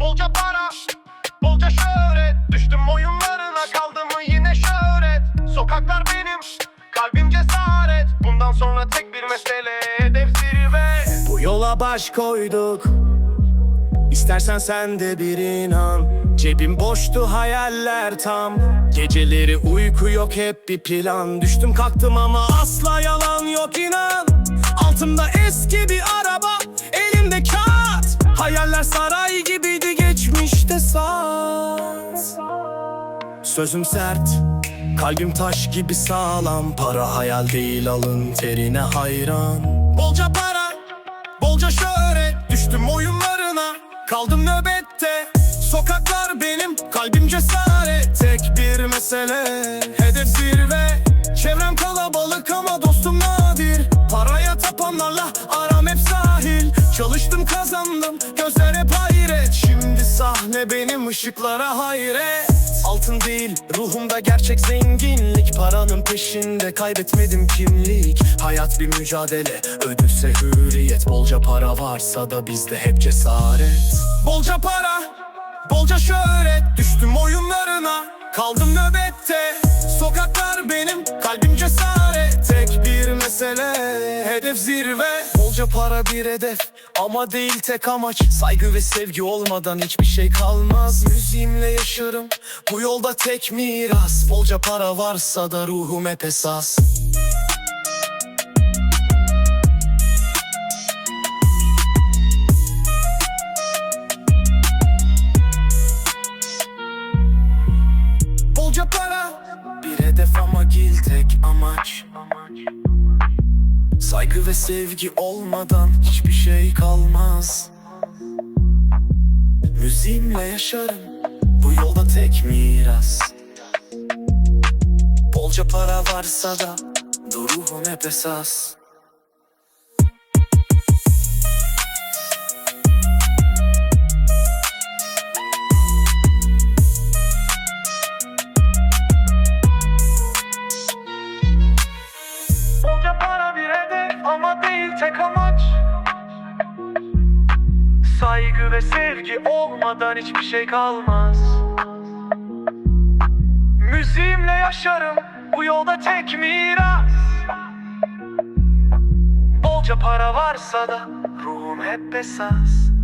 Bolca para, bolca şöhret. Düştüm oyunlarına kaldı mı yine şöhret? Sokaklar benim, kalbim cesaret. Bundan sonra tek bir mesele hedef zirve. Bu yola baş koyduk. İstersen sen de bir inan. Cebim boştu hayaller tam. Geceleri uyku yok hep bir plan. Düştüm kalktım ama asla yalan yok inan. Altımda eski bir Sözüm sert Kalbim taş gibi sağlam. Para hayal değil alın terine hayran. Bolca para Bolca şöhret. Düştüm oyunlarına Kaldım nöbette. Sokaklar benim Kalbim cesaret. Tek bir mesele Hedef zirve. Çevrem kalabalık ama dostum nadir. Paraya tapanlarla aram hep sahil. Çalıştım kazandım Gözler hep hayret. Şimdi sahne benim ışıklara hayret Altın değil ruhumda gerçek zenginlik. Paranın peşinde kaybetmedim kimlik. Hayat bir mücadele ödülse hürriyet. Bolca para varsa da bizde hep cesaret. Bolca para bolca şöhret. Düştüm oyunlarına kaldım nöbette. Sokaklar benim kalbim cesaret. Tek bir mesele hedef zirve Bolca para bir hedef ama değil tek amaç. Saygı ve sevgi olmadan hiçbir şey kalmaz. Müziğimle yaşarım. Bu yolda tek miras. Bolca para varsa da ruhum hep esas. Bolca para Bir hedef ama gil tek amaç Saygı ve sevgi olmadan hiçbir şey kalmaz. Müziğimle yaşarım bu yolda tek miras. Bolca para varsa da ruhum hep esas Ve sevgi olmadan hiçbir şey kalmaz. Müziğimle yaşarım bu yolda tek miras. Bolca para varsa da ruhum hep esas